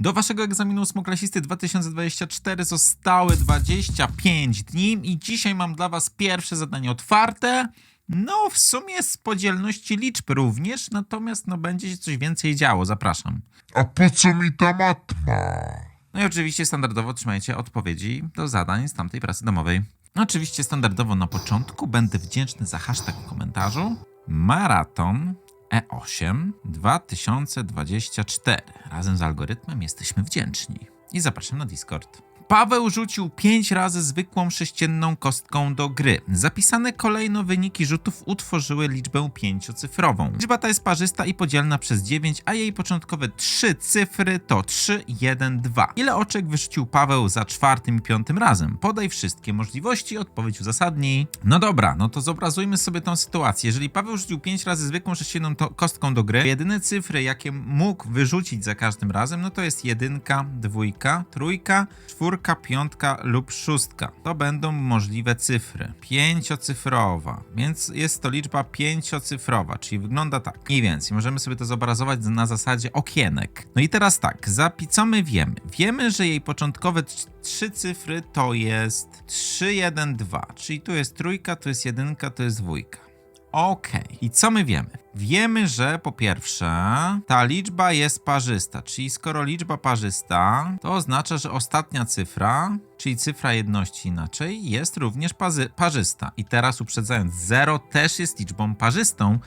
Do waszego egzaminu ósmoklasisty 2024 zostały 25 dni i dzisiaj mam dla was pierwsze zadanie otwarte. No, w sumie z podzielności liczb również, natomiast no będzie się coś więcej działo, zapraszam. A po co mi ta matma? No i oczywiście standardowo trzymajcie odpowiedzi do zadań z tamtej pracy domowej. Oczywiście standardowo na początku będę wdzięczny za hashtag w komentarzu. Maraton E8 2024. Razem z algorytmem jesteśmy wdzięczni. I zapraszam na Discord. Paweł rzucił 5 razy zwykłą sześcienną kostką do gry. Zapisane kolejno wyniki rzutów utworzyły liczbę pięciocyfrową. Liczba ta jest parzysta i podzielna przez 9, a jej początkowe trzy cyfry to 3, 1, 2. Ile oczek wyrzucił Paweł za czwartym i piątym razem? Podaj wszystkie możliwości, odpowiedź uzasadnij. No dobra, no to zobrazujmy sobie tą sytuację. Jeżeli Paweł rzucił 5 razy zwykłą sześcienną kostką do gry, jedyne cyfry, jakie mógł wyrzucić za każdym razem, no to jest jedynka, dwójka, trójka, czwórka, piątka lub szóstka. To będą możliwe cyfry. Pięciocyfrowa, więc jest to liczba pięciocyfrowa, czyli wygląda tak. Mniej więcej. Możemy sobie to zobrazować na zasadzie okienek. No i teraz tak, co my wiemy? Wiemy, że jej początkowe trz- trzy cyfry to jest 3, 1, 2, czyli tu jest trójka, tu jest jedynka, tu jest dwójka. Okej. I co my wiemy? Wiemy, że po pierwsze ta liczba jest parzysta, czyli skoro liczba parzysta, to oznacza, że ostatnia cyfra, czyli cyfra jedności inaczej, jest również parzysta. I teraz uprzedzając, 0 też jest liczbą parzystą,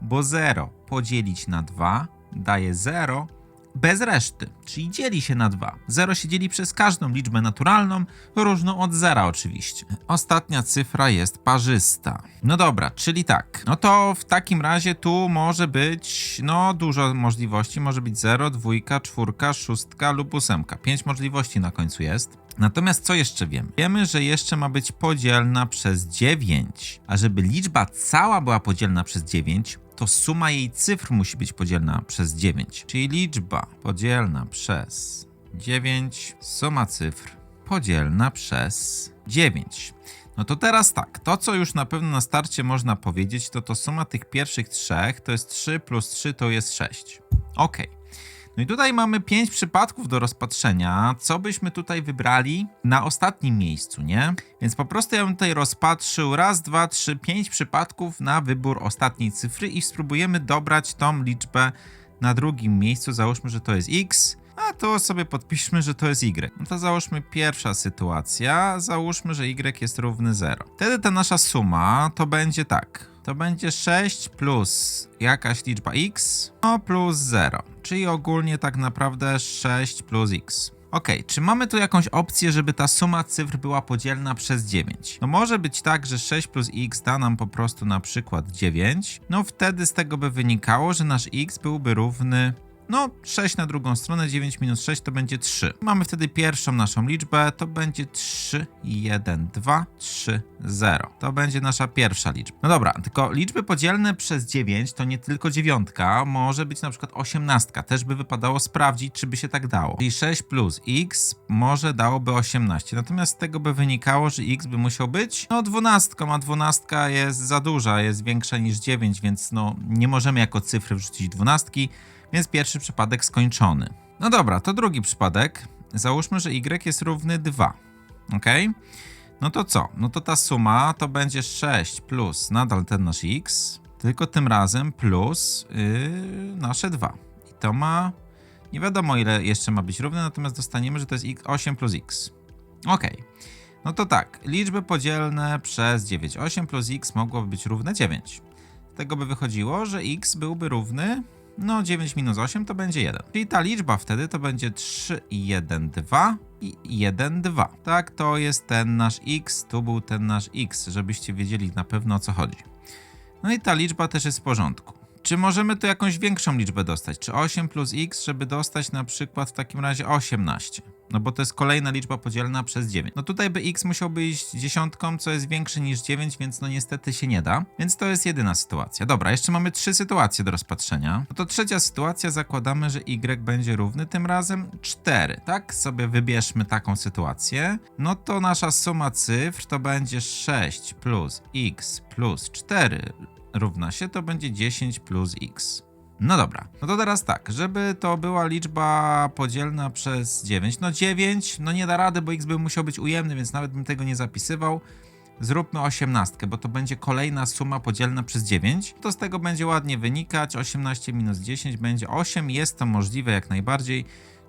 bo 0 podzielić na 2 daje 0 bez reszty, czyli dzieli się na 2. 0 się dzieli przez każdą liczbę naturalną, różną od zera oczywiście. Ostatnia cyfra jest parzysta. No dobra, czyli tak. No to w takim razie tu może być, no dużo możliwości. Może być 0, 2, 4, 6 lub 8. 5 możliwości na końcu jest. Natomiast co jeszcze wiemy? Wiemy, że jeszcze ma być podzielna przez 9. A żeby liczba cała była podzielna przez 9, to suma jej cyfr musi być podzielna przez 9. Czyli liczba podzielna przez 9, suma cyfr podzielna przez 9. No to teraz tak, to co już na pewno na starcie można powiedzieć, to to suma tych pierwszych trzech to jest 3 plus 3 to jest 6. Okej. No i tutaj mamy pięć przypadków do rozpatrzenia. Co byśmy tutaj wybrali na ostatnim miejscu, nie? Więc po prostu ja bym tutaj rozpatrzył raz, dwa, trzy, pięć przypadków na wybór ostatniej cyfry i spróbujemy dobrać tą liczbę na drugim miejscu. Załóżmy, że to jest x, a to sobie podpiszmy, że to jest y. No to załóżmy pierwsza sytuacja. Załóżmy, że y jest równy 0. Wtedy ta nasza suma to będzie tak. To będzie 6 plus jakaś liczba x, no plus 0. Czyli ogólnie tak naprawdę 6 plus x. Ok, czy mamy tu jakąś opcję, żeby ta suma cyfr była podzielna przez 9? No może być tak, że 6 plus x da nam po prostu na przykład 9. No wtedy z tego by wynikało, że nasz x byłby równy no, 6 na drugą stronę, 9 minus 6 to będzie 3. Mamy wtedy pierwszą naszą liczbę, to będzie 3, 1, 2, 3, 0. To będzie nasza pierwsza liczba. No dobra, tylko liczby podzielne przez 9 to nie tylko dziewiątka, może być na przykład 18. Też by wypadało sprawdzić, czy by się tak dało. Czyli 6 plus x może dałoby 18. Natomiast z tego by wynikało, że x by musiał być no 12, a 12 jest za duża, jest większa niż 9, więc no nie możemy jako cyfry wrzucić 12. Więc pierwszy przypadek skończony. No dobra, to drugi przypadek. Załóżmy, że y jest równy 2. Ok? No to co? No to ta suma to będzie 6 plus nadal ten nasz x, tylko tym razem plus yy, nasze 2. I to ma. Nie wiadomo, ile jeszcze ma być równe, natomiast dostaniemy, że to jest x, 8 plus x. Ok. No to tak, liczby podzielne przez 9. 8 plus x mogłoby być równe 9. Z tego by wychodziło, że x byłby równy no 9 minus 8 to będzie 1. Czyli ta liczba wtedy to będzie 3 i 1, 2 i 1, 2. Tak, to jest ten nasz x, tu był ten nasz x, żebyście wiedzieli na pewno o co chodzi. No i ta liczba też jest w porządku. Czy możemy tu jakąś większą liczbę dostać? Czy 8 plus x, żeby dostać na przykład w takim razie 18? No bo to jest kolejna liczba podzielna przez 9. No tutaj by x musiał być dziesiątką, co jest większe niż 9, więc no niestety się nie da. Więc to jest jedyna sytuacja. Dobra, jeszcze mamy trzy sytuacje do rozpatrzenia. No to trzecia sytuacja zakładamy, że y będzie równy tym razem 4. Tak sobie wybierzmy taką sytuację. No to nasza suma cyfr to będzie 6 plus x plus 4 równa się, to będzie 10 plus x. No dobra, no to teraz tak, żeby to była liczba podzielna przez 9, no 9, no nie da rady, bo x by musiał być ujemny, więc nawet bym tego nie zapisywał. Zróbmy 18, bo to będzie kolejna suma podzielna przez 9. To z tego będzie ładnie wynikać. 18 minus 10 będzie 8. Jest to możliwe jak najbardziej.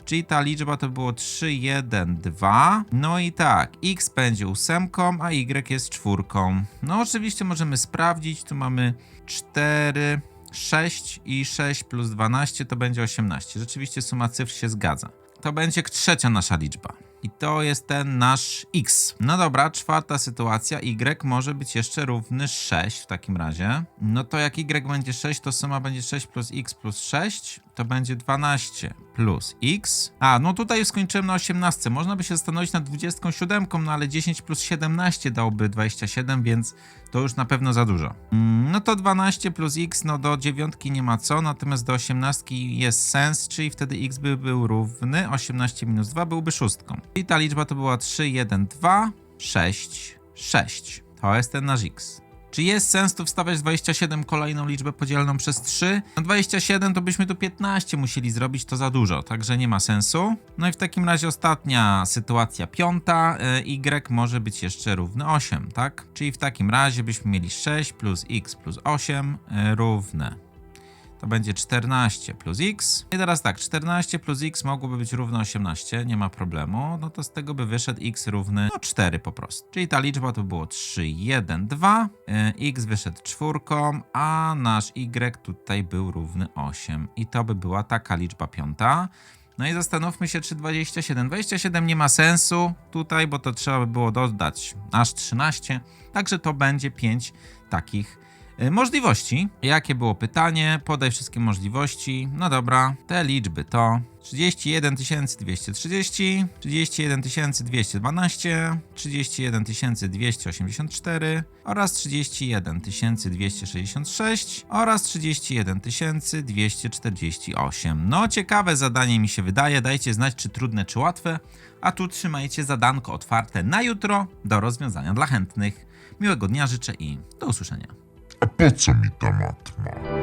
Czyli ta liczba to było 3, 1, 2. No i tak, x będzie ósemką, a y jest czwórką. No oczywiście możemy sprawdzić. Tu mamy 4, 6 i 6 plus 12 to będzie 18. Rzeczywiście suma cyfr się zgadza. To będzie trzecia nasza liczba. I to jest ten nasz x. No dobra, czwarta sytuacja. y może być jeszcze równy 6 w takim razie. No to jak y będzie 6, to suma będzie 6 plus x plus 6. To będzie 12 plus x. A, no tutaj skończyłem na 18. Można by się zastanowić nad 27, no ale 10 plus 17 dałoby 27, więc to już na pewno za dużo. Mm, No to 12 plus x, no do dziewiątki nie ma co, natomiast do 18 jest sens, czyli wtedy x by był równy, 18 minus 2 byłby szóstką. I ta liczba to była 3, 1, 2, 6, 6. To jest ten nasz x. Czy jest sens tu wstawiać 27 kolejną liczbę podzielną przez 3? No 27 to byśmy tu 15 musieli zrobić, to za dużo, także nie ma sensu. No i w takim razie ostatnia sytuacja, piąta, y, y może być jeszcze równy 8, tak? Czyli w takim razie byśmy mieli 6 plus x plus 8 y, równe to będzie 14 plus x. I teraz tak, 14 plus x mogłoby być równe 18, nie ma problemu. No to z tego by wyszedł x równy no 4 po prostu. Czyli ta liczba to było 3, 1, 2. Yy, x wyszedł czwórką, a nasz y tutaj był równy 8. I to by była taka liczba piąta. No i zastanówmy się, czy 27. 27 nie ma sensu tutaj, bo to trzeba by było dodać aż 13. Także to będzie 5 takich Możliwości. Jakie było pytanie? Podaj wszystkie możliwości. No dobra, te liczby to 31 230, 31 212, 31 284 oraz 31 266 oraz 31 248. No ciekawe zadanie mi się wydaje. Dajcie znać, czy trudne, czy łatwe. A tu trzymajcie zadanko otwarte na jutro do rozwiązania dla chętnych. Miłego dnia życzę i do usłyszenia. a po co mi ta matma?